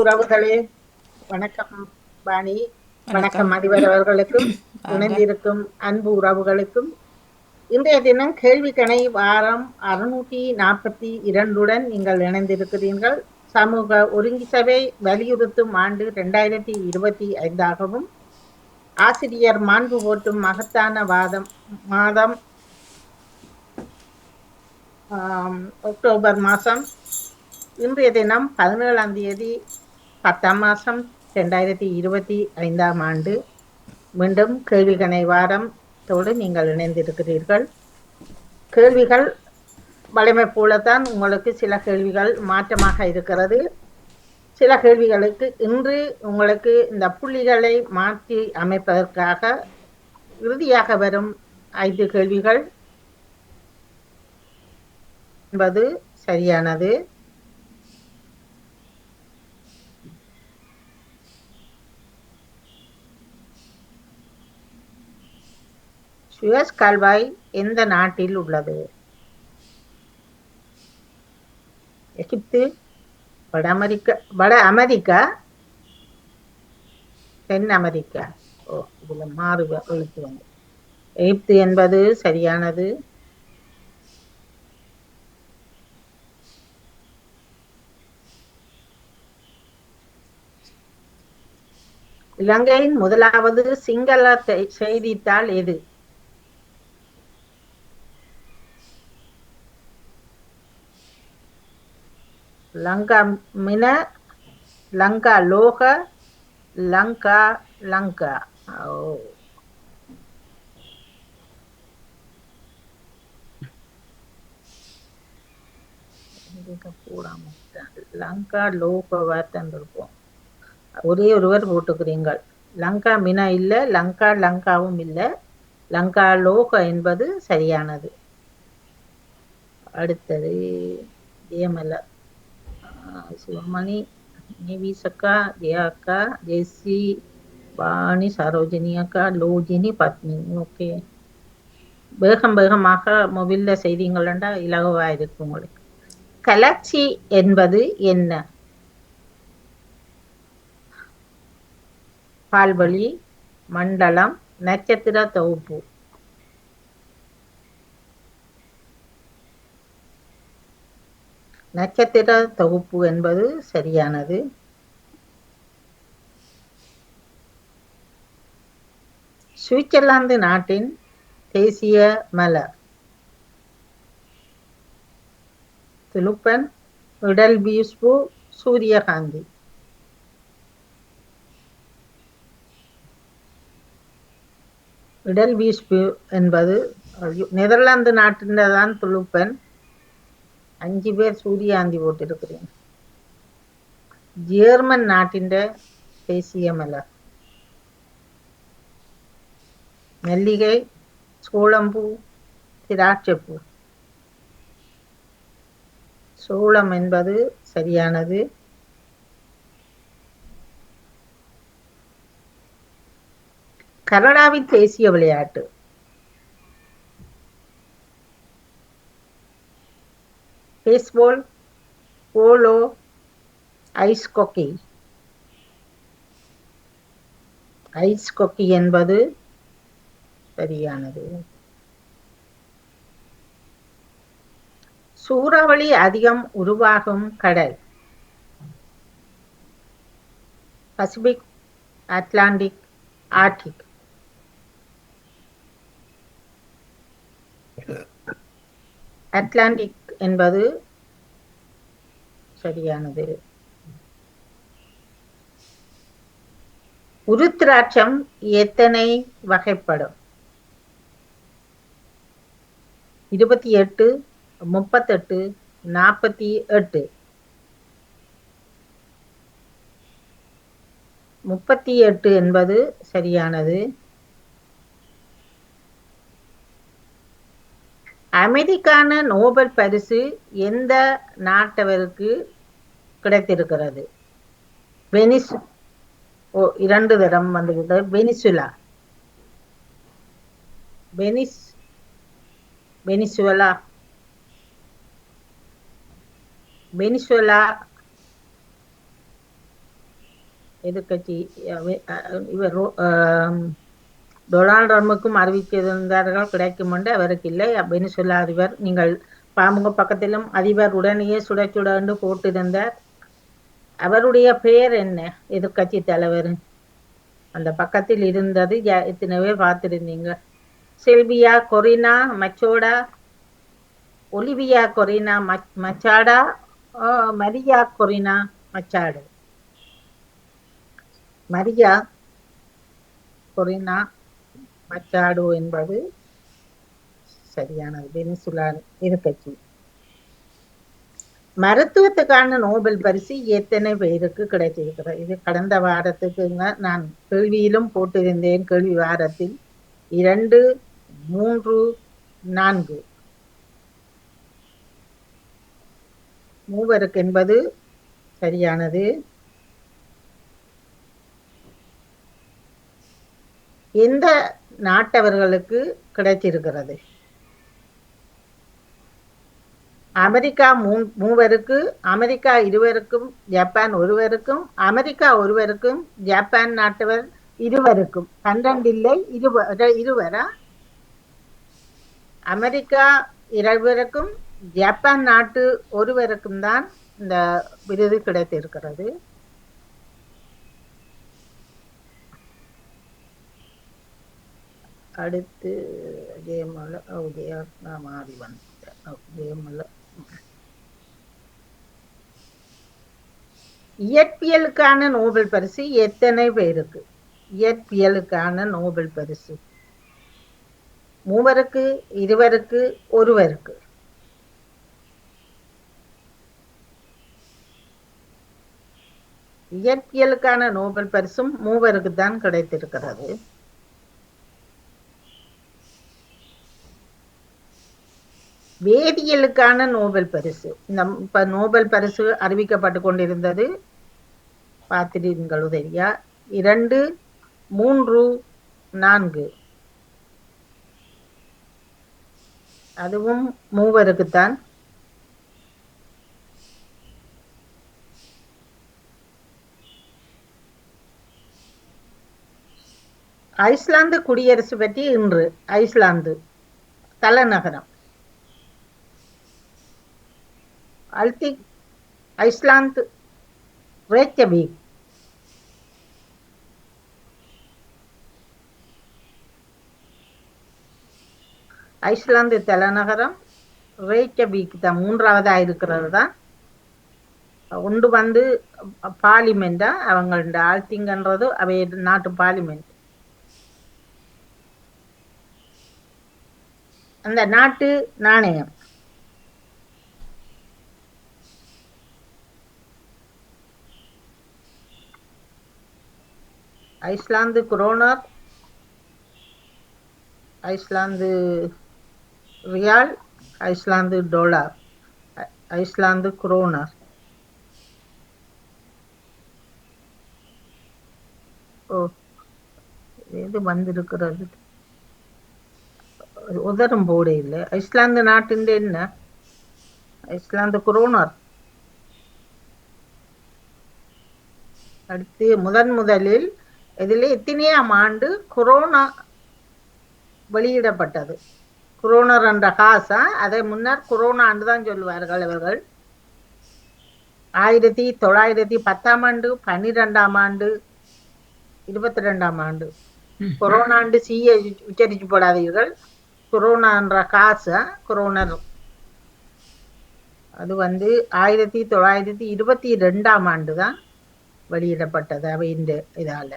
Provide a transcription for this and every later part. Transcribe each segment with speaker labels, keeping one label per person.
Speaker 1: உறவுகளே வணக்கம் வாணி
Speaker 2: வணக்கம்
Speaker 1: அதிபர் அவர்களுக்கும் இணைந்திருக்கும் அன்பு உறவுகளுக்கும். இன்றைய தினம் கேள்விக்கணை வாரம் அறுநூற்றி நாற்பத்தி இரண்டுடன் நீங்கள் இணைந்திருக்கிறீர்கள். சமூக ஒருங்கி சபை வலியுறுத்தும் ஆண்டு இரண்டாயிரத்தி இருபத்தி ஐந்தாகவும் ஆசிரியர் மாண்பு போற்றும் மகத்தான வாதம் மாதம் அக்டோபர் மாதம். இன்றைய தினம் பதினேழாம் தேதி பத்தாம் மாதம் ரெண்டாயிரத்தி இருபத்தி ஐந்தாம் ஆண்டு. மீண்டும் கேள்விகணை வாரத்தோடு நீங்கள் இணைந்திருக்கிறீர்கள். கேள்விகள் வலிமை போலத்தான் உங்களுக்கு சில கேள்விகள் மாற்றமாக இருக்கிறது. சில கேள்விகளுக்கு இன்று உங்களுக்கு இந்த புள்ளிகளை மாற்றி அமைப்பதற்காக இறுதியாக வரும் ஐந்து கேள்விகள். என்பது சரியானது. சுயஸ் கால்வாய் எந்த நாட்டில் உள்ளது? எகிப்து வட அமெரிக்கா வட அமெரிக்கா தென் அமெரிக்கா. ஓ இதில் மாறு எழுத்து வந்து. எகிப்து என்பது சரியானது. இலங்கையின் முதலாவது சிங்கள செய்தித்தாள் எது? லங்கா மின லங்கா லோக லங்கா லங்கா ஓ போடாம லங்கா லோக வார்த்தைன்னு இருக்கும். ஒரே ஒருவர் போட்டுக்கிறீங்கள் லங்கா மினா இல்லை லங்கா லங்காவும் இல்லை. லங்கா லோக என்பது சரியானது. அடுத்தது ஏமல. சிவமணி நிவிசக்கா ஜெயா அக்கா ஜெயஸ்ரீ வாணி சரோஜினி அக்கா லோஜினி பத்மினி ஓகே வேகம் வேகமாக மொபைலில் செய்தீங்களா இலகுவாக இருக்கு உங்களுக்கு கலர்ச்சி என்பது என்ன பால்வழி மண்டலம் நட்சத்திர தொகுப்பு நட்சத்திர தொகுப்பு என்பது சரியானது. சுவிட்சர்லாந்து நாட்டின் தேசிய மலர். துலுப்பன் விடல் பியூஸ்பு சூரியகாந்தி. விடல் பீஸ்பு என்பது நெதர்லாந்து நாட்டினதான் துலுப்பன். அஞ்சு பேர் சூரியாந்தி போட்டிருக்கிறேன் ஜேர்மன் நாட்டின் தேசிய மலர் மல்லிகை சோளம்பூ திராட்சைப்பூ. சோளம் என்பது சரியானது. கனடாவின் தேசிய விளையாட்டு. Baseball polo ice hockey ice hockey என்பது சரியானது. சூறாவளி அதிகம் உருவாகும் கடல். பசிபிக் அட்லாண்டிக் ஆர்டிக் அட்லாண்டிக் என்பது சரியானது. உருத்திராட்சம் எத்தனை வகைப்படும்? இருபத்தி எட்டு முப்பத்தெட்டு நாற்பத்தி எட்டு. முப்பத்தி எட்டு என்பது சரியானது. அமைதிக்கான நோபல் பரிசு எந்த நாட்டவருக்கு கிடைத்திருக்கிறது? வெனிஸ் ஓ இரண்டு தரம் வந்துவிட்டது. வெனிசுலா. Venice Venezuela. வெனிசுவலா. எதிர்கட்சி இவர் டொனால்ட் ட்ரம்புக்கும் அறிவித்திருந்தார்கள் கிடைக்கும் என்று அவருக்கு இல்லை அப்படின்னு சொல்ல அதிபர். நீங்கள் பாம்புங்க பக்கத்திலும் அதிபர் உடனேயே சுட சுடன்னு போட்டிருந்தார். அவருடைய பெயர் என்ன? எதிர்கட்சி தலைவர். அந்த பக்கத்தில் இருந்தது எத்தனை பேர் பார்த்திருந்தீங்க. Silvia Corina Machoda Olivia Corina Machada Maria Corina Machado. Maria Corina Machado என்பது சரியானது. வெனிசுலா எதிர்கட்சி மருத்துவத்துக்கான நோபல் பரிசு எத்தனை பேருக்கு கிடைத்திருக்கிறது. இது கடந்த வாரத்துக்கு நான் கேள்வியிலும் போட்டிருந்தேன். கேள்வி வாரத்தில் இரண்டு மூன்று நான்கு. மூவருக்கு என்பது சரியானது. எந்த நாட்டவர்களுக்கு கிடைத்திருக்கிறது. அமெரிக்கா மூ மூவருக்கு அமெரிக்கா இருவருக்கும் ஜப்பான் ஒருவருக்கும் அமெரிக்கா ஒருவருக்கும் ஜப்பான் நாட்டவர் இருவருக்கும். பன்னிரண்டு இல்லை இருவர இருவரா? அமெரிக்கா இருவருக்கும் ஜப்பான் நாட்டு ஒருவருக்கும் தான் இந்த விருது கிடைத்திருக்கிறது. அடுத்து ஜெயமல ஜெயா மாறி வந்த ஜெயமல. இயற்பியலுக்கான நோபல் பரிசு எத்தனை பேருக்கு? இயற்பியலுக்கான நோபல் பரிசு. மூவருக்கு இருவருக்கு ஒருவருக்கு. இயற்பியலுக்கான நோபல் பரிசும் மூவருக்கு தான் கிடைத்திருக்கிறது. வேதியியலுக்கான நோபல் பரிசு. இந்த இப்ப நோபல் பரிசு அறிவிக்கப்பட்டு கொண்டிருந்தது. பார்த்திருங்கள் உதவியா இரண்டு மூன்று நான்கு. அதுவும் மூவருக்குத்தான். ஐஸ்லாந்து குடியரசு பற்றி இன்று. ஐஸ்லாந்து தலைநகரம். அல்திக் ஐஸ்லாந்து ரேக்கபீக் ஐஸ்லாந்து தலைநகரம் ரேக்கபீக் தான் மூன்றாவதாக இருக்கிறது தான் ஒன்று வந்து பார்லிமெண்டா அவங்களோட ஆழ்த்திங்கன்றது அவை நாட்டு பார்லிமெண்ட் அந்த நாட்டு நாணயம். Iceland kroner Iceland riyal Iceland dollar Iceland kroner. ஓ இது வந்திருக்கிறது? உதரும் போட இல்லை. ஐஸ்லாந்து நாட்டின் என்ன? Iceland kroner. அடுத்து முதன் முதலில் இதில் எத்தனையாம் ஆண்டு கொரோனா வெளியிடப்பட்டது. குரோனர் என்ற காசா அதை முன்னர் கொரோனா ஆண்டு தான் சொல்லுவார்கள் அவர்கள் ஆயிரத்தி தொள்ளாயிரத்தி பத்தாம் ஆண்டு பன்னிரெண்டாம் ஆண்டு இருபத்தி ரெண்டாம் ஆண்டு கொரோனா ஆண்டு சீய உச்சரிச்சு போடாதீர்கள். கொரோனா என்ற காசு கொரோனர். அது வந்து ஆயிரத்தி தொள்ளாயிரத்தி இருபத்தி ரெண்டாம் ஆண்டு தான் வெளியிடப்பட்டது அவை இந்த இதால.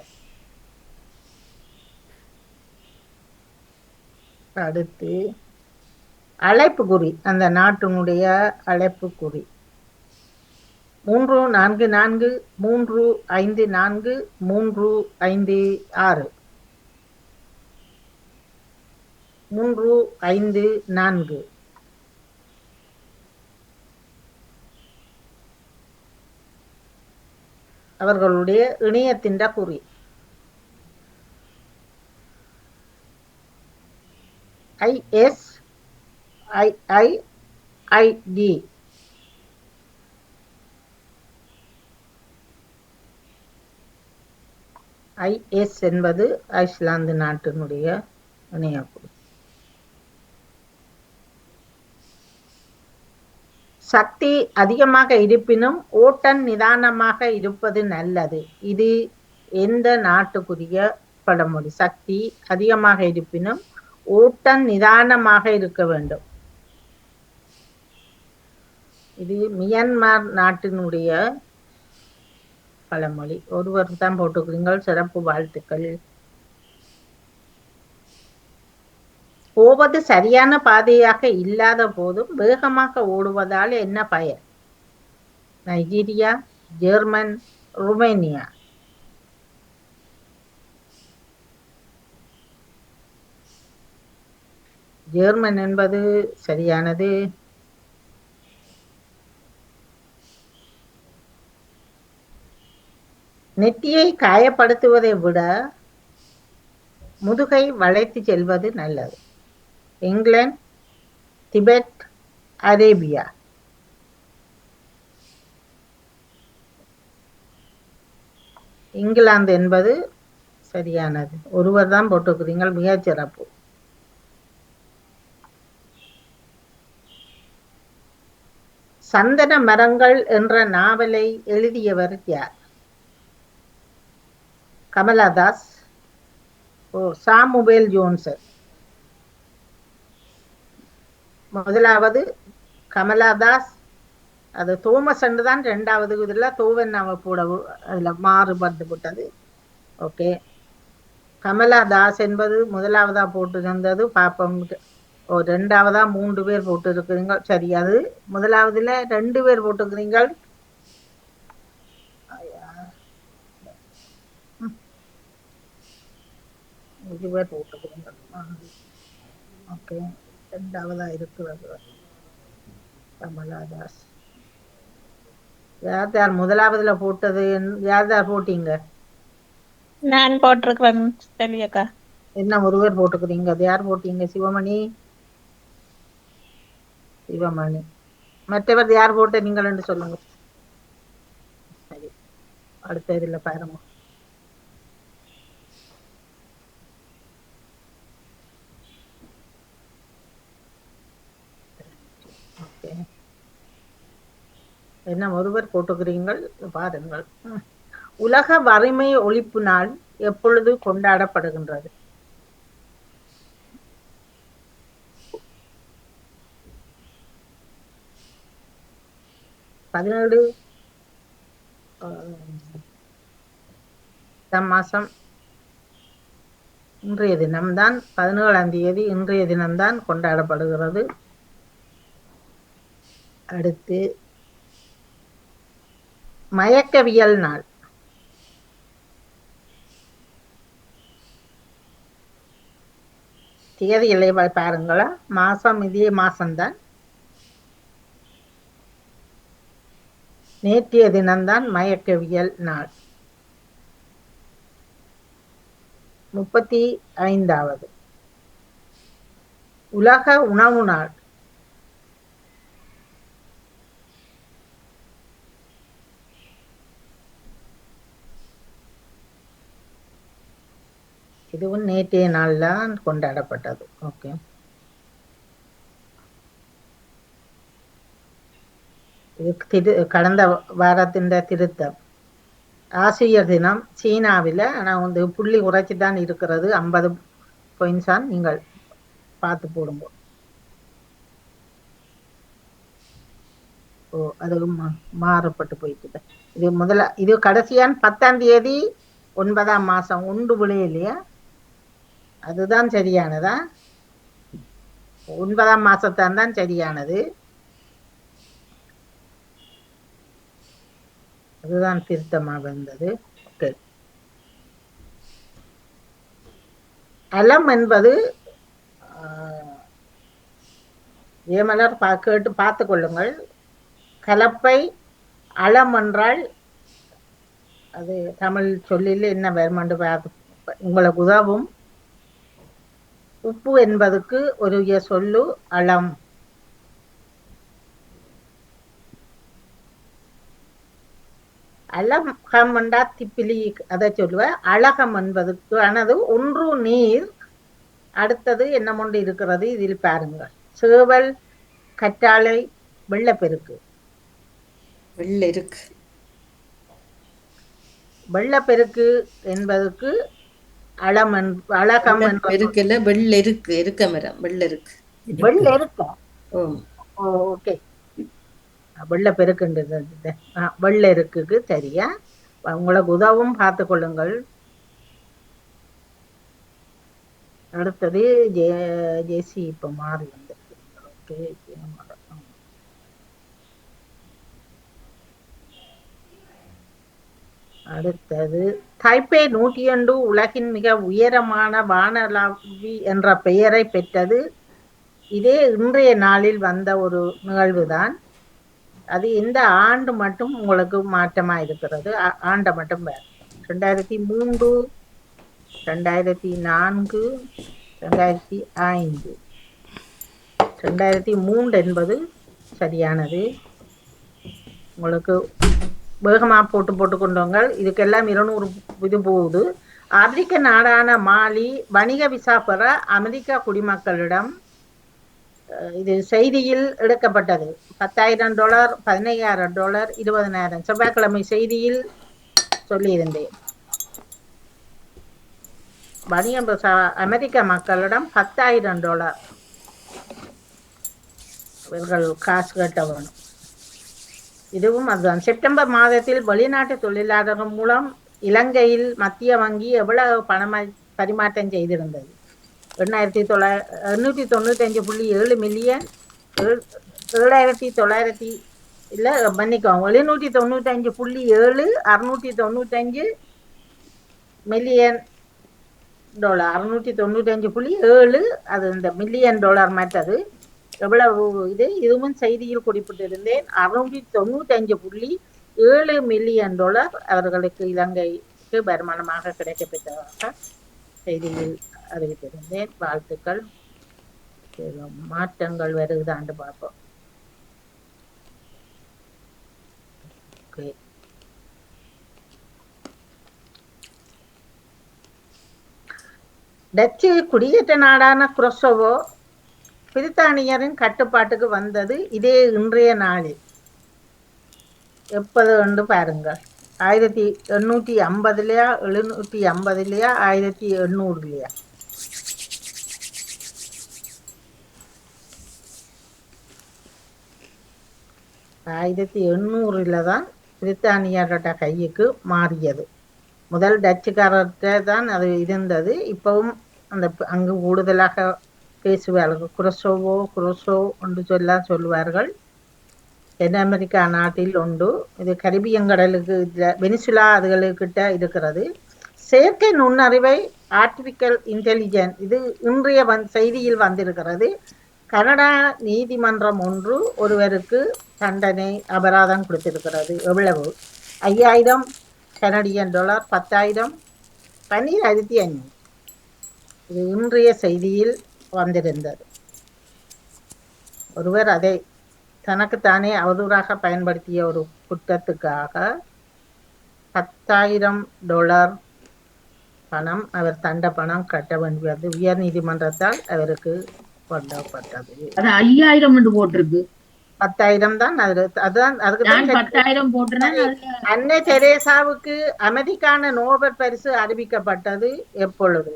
Speaker 1: அடுத்து அழைப்பு குறி அந்த நாட்டினுடைய அழைப்பு குறி மூன்று நான்கு நான்கு மூன்று ஐந்து நான்கு மூன்று ஐந்து ஆறு. மூன்று ஐந்து நான்கு. அவர்களுடைய இணையத்தின் குறி ஐ ஐஐ ஐடி ஐஎஸ் என்பது ஐஸ்லாந்து நாட்டினுடைய இணையக்குழு சக்தி அதிகமாக இருப்பினும் ஓட்டன் நிதானமாக இருப்பது நல்லது. இது எந்த நாட்டுக்குரிய பழமொழி? சக்தி அதிகமாக இருப்பினும் ஓட்டம் நிதானமாக இருக்க வேண்டும். இது மியான்மர் நாட்டினுடைய பழமொழி. ஒருவர் தான் போட்டுக்கிறீங்கள் சிறப்பு வாழ்த்துக்கள். போவது சரியான பாதையாக இல்லாத போதும் வேகமாக ஓடுவதால் என்ன பயன்? Nigeria German Romania. ஜெர்மன் என்பது சரியானது. நெத்தியை காயப்படுத்துவதை விட முதுகை வளைத்து செல்வது நல்லது. England Tibet Arabia. இங்கிலாந்து என்பது சரியானது. ஒருவர் தான் போட்டுக்கிறீங்கள் மிகச்சிறப்பு சந்தன மரங்கள் என்ற நாவலை எழுதியவர் யார்? கமலாதாஸ் ஓ சாமுவேல் ஜோன்சன். முதலாவது கமலாதாஸ் அது தோமஸ் என்று தான் ரெண்டாவது இதில் தோவன் அவ போட அதில் மாறுபட்டு விட்டது ஓகே. கமலாதாஸ் என்பது முதலாவதா போட்டு இருந்தது பாப்பம் ஓ ரெண்டாவதா மூன்று பேர் போட்டு இருக்கிறீங்க சரி அது முதலாவதுல ரெண்டு பேர் பேர் போட்டுக்கிறீங்க ஓகே ரெண்டாவதா இருக்கிறது. கமலாதாஸ் யார் யார் முதலாவதுல போட்டது? யார் யார் போட்டீங்க?
Speaker 2: நான் போட்டிருக்கிறேன் தெரியக்கா.
Speaker 1: என்ன ஒருவர் போட்டுக்கிறீங்க. அது யார் போட்டீங்க சிவமணி? சிவமணி மற்றவர் யார் போட்ட நீங்கள் என்று சொல்லுங்க சரி அடுத்த இதுல பாருங்க என்ன ஒருவர் போட்டுக்கிறீங்கள் பாருங்கள் உலக வறுமை ஒழிப்பு நாள் எப்பொழுது கொண்டாடப்படுகின்றது பதினேழு மாசம் இன்றைய தினம்தான் பதினேழாம் தேதி இன்றைய தினம்தான் கொண்டாடப்படுகிறது. அடுத்து மயக்கவியல் நாள். தேதிகளை பாருங்களா மாசம் இதே மாசம்தான். நேற்றைய தினம்தான் மயக்கவியல் நாள். முப்பத்தி ஐந்தாவது. உலக உணவு நாள். இதுவும் நேற்றைய நாள் தான் கொண்டாடப்பட்டது. ஓகே. திரு கடந்த வாரத்தின் திருத்தம். ஆசிரியர் தினம் சீனாவில் ஆனால் வந்து புள்ளி உரைச்சி தான் இருக்கிறது. ஐம்பது பொயின்ஸான் நீங்கள் பார்த்து போடுங்க. ஓ அது மா- மாறுபட்டு போயிட்டு இது முதல்ல இது கடைசியான் பத்தாம் தேதி ஒன்பதாம் மாசம் உண்டு விளையிலையா அதுதான் சரியானதா? ஒன்பதாம் மாதத்தான் தான் சரியானது. அதுதான் திருத்தமாக இருந்தது. ஓகே. அலம் என்பது ஏமலர் பா கேட்டு பார்த்து கொள்ளுங்கள். கலப்பை அலம் என்றால் அது தமிழ் சொல்லில் என்ன வருமென்று பார்த்து உங்களுக்கு உதவும். உப்பு என்பதுக்கு ஒரு சொல்லு அளம் அழகம் என்றா திப்பிலி அதை சொல்லுவேன் அழகம் என்பதுக்கு ஆனது ஒன்று நீர் அடுத்தது என்னமொண்டு இருக்கிறது இதில் பாருங்கள். சேவல் கற்றாழை வெள்ளப்பெருக்கு.
Speaker 3: வெள்ளை இருக்கு
Speaker 1: வெள்ளப்பெருக்கு என்பதற்கு அளம் என்ப- அழகம்
Speaker 3: பெருக்கல வெள்ளை இருக்கு மரம் வெள்ளை இருக்கு
Speaker 1: வெள்ள இருக்கா
Speaker 3: ஓ
Speaker 1: ஓகே. வெள்ளை பெருக்குன்றது வெள்ளை இருக்குக்கு சரியா? உங்களுக்கு உதவும் பார்த்து கொள்ளுங்கள். அடுத்தது ஜே ஜேசி இப்போ மாறி வந்திருக்கு ஓகே அடுத்தது தைப்பே நூற்றி ஒன்று உலகின் மிக உயரமான வானலாவி என்ற பெயரை பெற்றது. இதே இன்றைய நாளில் வந்த ஒரு நிகழ்வுதான். அது இந்த ஆண்டு மட்டும் உங்களுக்கு மாற்றமா இருக்கிறது. ஆண்டை மட்டும் வேறு. ரெண்டாயிரத்தி மூன்று ரெண்டாயிரத்தி நான்கு ரெண்டாயிரத்தி ஐந்து. ரெண்டாயிரத்தி மூன்று என்பது சரியானது. உங்களுக்கு வேகமாக போட்டு போட்டு கொண்டவங்க இதுக்கெல்லாம் இருநூறு இது போகுது. ஆப்பிரிக்க நாடான மாலி வணிக விசா பெற அமெரிக்க குடிமக்களிடம் இது செய்தியில் எடுக்கப்பட்டது. பத்தாயிரம் டாலர் பதினையாயிரம் டாலர் இருபதனாயிரம். செவ்வாய்க்கிழமை செய்தியில் சொல்லியிருந்தேன். வணிகம் அமெரிக்க மக்களிடம் பத்தாயிரம் டாலர் இவர்கள் காசு கட்ட வேணும் இதுவும் அதுதான். செப்டம்பர் மாதத்தில் வெளிநாட்டு தொழிலாளர்கள் மூலம் இலங்கையில் மத்திய வங்கி எவ்வளவு பணம் பரிமாற்றம் செய்திருந்தது? எண்ணாயிரத்தி தொள்ளாயிர எண்ணூற்றி தொண்ணூத்தஞ்சு புள்ளி ஏழு மில்லியன் ஏழாயிரத்தி தொள்ளாயிரத்தி இல்லை மன்னிக்கோங்க எழுநூற்றி தொண்ணூத்தஞ்சு புள்ளி ஏழு அறுநூற்றி தொண்ணூத்தஞ்சு மில்லியன் டாலர் அறுநூற்றி தொண்ணூத்தஞ்சு புள்ளி ஏழு அது இந்த மில்லியன் டாலர் மற்றது. எவ்வளவு இது? இதுவும் செய்தியில் குறிப்பிட்டிருந்தேன். அறுநூற்றி தொண்ணூத்தஞ்சு புள்ளி ஏழு மில்லியன் டாலர் அவர்களுக்கு இலங்கைக்கு வருமானமாக கிடைக்கப்பட்டதாக செய்தியில் அறிவித்திருந்தேன். வாழ்த்துக்கள். மாற்றங்கள் வருகுதாண்டு பார்ப்போம். ஓகே. டச்சு குடியேற்ற நாடான குரோசோவோ பிரித்தானியரின் கட்டுப்பாட்டுக்கு வந்தது இதே இன்றைய நாளில். எப்போது என்று பாருங்கள். ஆயிரத்தி எண்ணூற்றி ஐம்பதுலையா எழுநூற்றி ஐம்பதுலையா ஆயிரத்தி எண்ணூறுலையா ஆயிரத்தி எண்ணூறில் தான் பிரித்தானியரோட கையுக்கு மாறியது முதல் டச்சுக்காரர்கிட்ட தான் அது இருந்தது இப்பவும் அந்த அங்கு கூடுதலாக பேசுவார்கள் குரசோவோ குரோசோ என்று சொல்ல சொல்லுவார்கள் தென் அமெரிக்கா நாட்டில் உண்டு. இது கரிபியன் கடலுக்கு வெனிசுலா அதுகளுக்கிட்ட இருக்கிறது. செயற்கை நுண்ணறிவை ஆர்டிபிக்கல் இன்டெலிஜென்ஸ் இது இன்றைய வந் செய்தியில் வந்திருக்கிறது. கனடா நீதிமன்றம் ஒன்று ஒருவருக்கு தண்டனை அபராதம் கொடுத்திருக்கிறது. எவ்வளவு? ஐயாயிரம் கனடியன் டாலர் பத்தாயிரம்? பன்னிராயிரத்தி ஐநூறு. இது இன்றைய செய்தியில் வந்திருந்தது. ஒருவர் அதை தனக்குத்தானே அவதூறாக பயன்படுத்திய ஒரு குற்றத்துக்காக பத்தாயிரம் டாலர் பணம் அவர் தண்ட பணம் கட்ட வேண்டியது. உயர் நீதிமன்றத்தால் அவருக்கு கொண்டப்பட்டது.
Speaker 4: அது ஐயாயிரம் என்று போட்டிருக்கு.
Speaker 1: பத்தாயிரம் தான் அது அதுதான் அதுக்கு தான்
Speaker 4: பத்தாயிரம்
Speaker 1: அன்னை தெரேசாவுக்கு அமெரிக்கான நோபல் பரிசு அறிவிக்கப்பட்டது எப்பொழுது?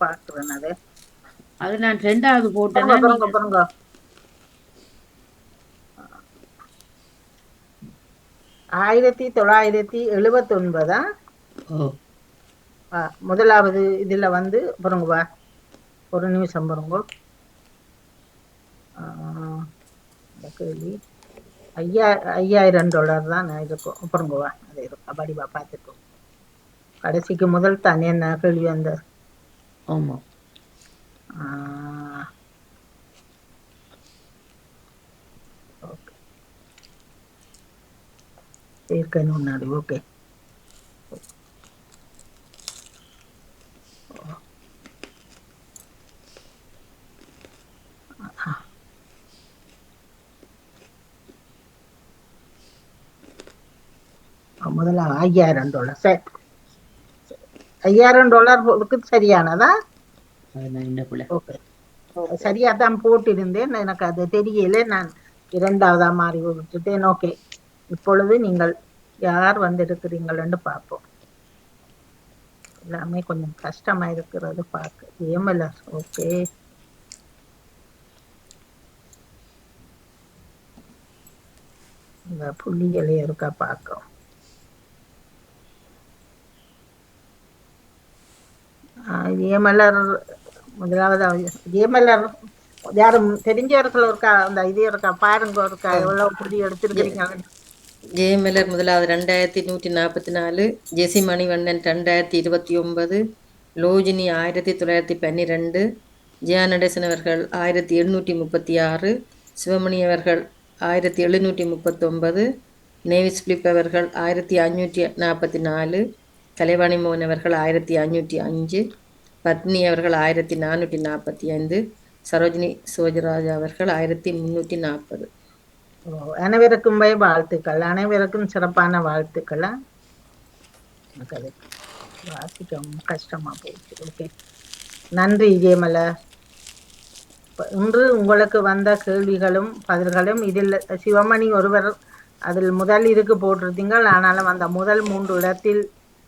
Speaker 1: பாக்குறேன் அது.
Speaker 4: அது நான் ரெண்டாவது
Speaker 1: பாருங்க. ஆயிரத்தி தொள்ளாயிரத்தி எழுபத்தி ஒன்பதா முதலாவது இதுல வந்து பாருங்க வா. ஒரு நிமிஷம் பாருங்க. கேள்வி. ஐயா ஐயாயிரம் டாலர் தான் இருக்கும். பாருங்க வா. அது இருக்கும் படிவா பார்த்துக்கோ. கடைசிக்கு முதல் தானே என்ன கேள்வி அந்த
Speaker 3: Homo.
Speaker 1: Ah. Okay. Eikä nunna oli, okei. Okay. முதல்ல ஐயாயிரம் டாலர் சார் ஐயாயிரம் டாலருக்கு சரியானதா? சரியா தான் போட்டிருந்தேன். எனக்கு அது தெரியல. நான் இரண்டாவதா மாறி விட்டுட்டேன். ஓகே இப்பொழுது நீங்கள் யார் வந்திருக்கிறீங்கள்னு பார்ப்போம். எல்லாமே கொஞ்சம் கஷ்டமா இருக்கிறது பார்க்க ஏமலர். ஓகே இந்த புள்ளிகளே இருக்கா பார்க்கும் ஏமலர் முதலாவது ஏமலர் யாரும் தெரிஞ்சவர்கள் இருக்கா அந்த இது இருக்கா பாருங்க இருக்கா எவ்வளவு புதிய எடுத்திருக்கிறீங்க?
Speaker 3: ஜெயமலர் முதலாவது ரெண்டாயிரத்தி நூற்றி நாற்பத்தி நாலு ஜெசி மணிவண்ணன் ரெண்டாயிரத்தி இருபத்தி ஒன்பது லோஜினி ஆயிரத்தி தொள்ளாயிரத்தி பன்னிரெண்டு ஜெயா நடேசன் அவர்கள் ஆயிரத்தி எழுநூற்றி முப்பத்தி ஆறு சிவமணி அவர்கள் ஆயிரத்தி எழுநூற்றி முப்பத்தொன்பது நேவிஸ் பிலிப் அவர்கள் ஆயிரத்தி அஞ்சூற்றி நாற்பத்தி நாலு கலைவாணி மோகன் அவர்கள் ஆயிரத்தி ஐநூற்றி அஞ்சு பத்னி அவர்கள் ஆயிரத்தி நானூற்றி நாற்பத்தி ஐந்து சரோஜினி சோஜராஜ் அவர்கள் ஆயிரத்தி முன்னூற்றி நாற்பது.
Speaker 1: அனைவருக்கும் பய வாழ்த்துக்கள். அனைவருக்கும் சிறப்பான வாழ்த்துக்கள் வாசிக்க கஷ்டமா போயிடுச்சு ஓகே. நன்றி ஜெயமலா இன்று உங்களுக்கு வந்த கேள்விகளும் பதில்களும் இதில் சிவமணி ஒருவர் அதில் முதல் இருக்கு போட்டிருந்தீங்கள் ஆனாலும் அந்த முதல் மூன்று இடத்தில்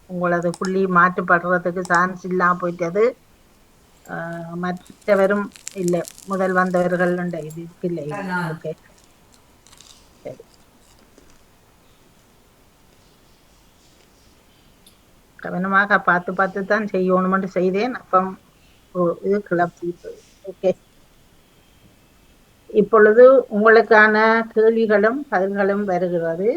Speaker 1: உங்களது புள்ளி மாற்றுப்படுறதுக்கு சான்ஸ் இல்லாம போயிட்டது ஆஹ் மற்றவரும் இல்லை. முதல் வந்தவர்கள் இது இல்லை ஓகே கவனமாக பார்த்து பார்த்து தான் செய்யணும்னு செய்தேன். அப்பம் ஓ, இது கிளப்பி. ஓகே இப்பொழுது உங்களுக்கான கேள்விகளும் பதில்களும் வருகிறது.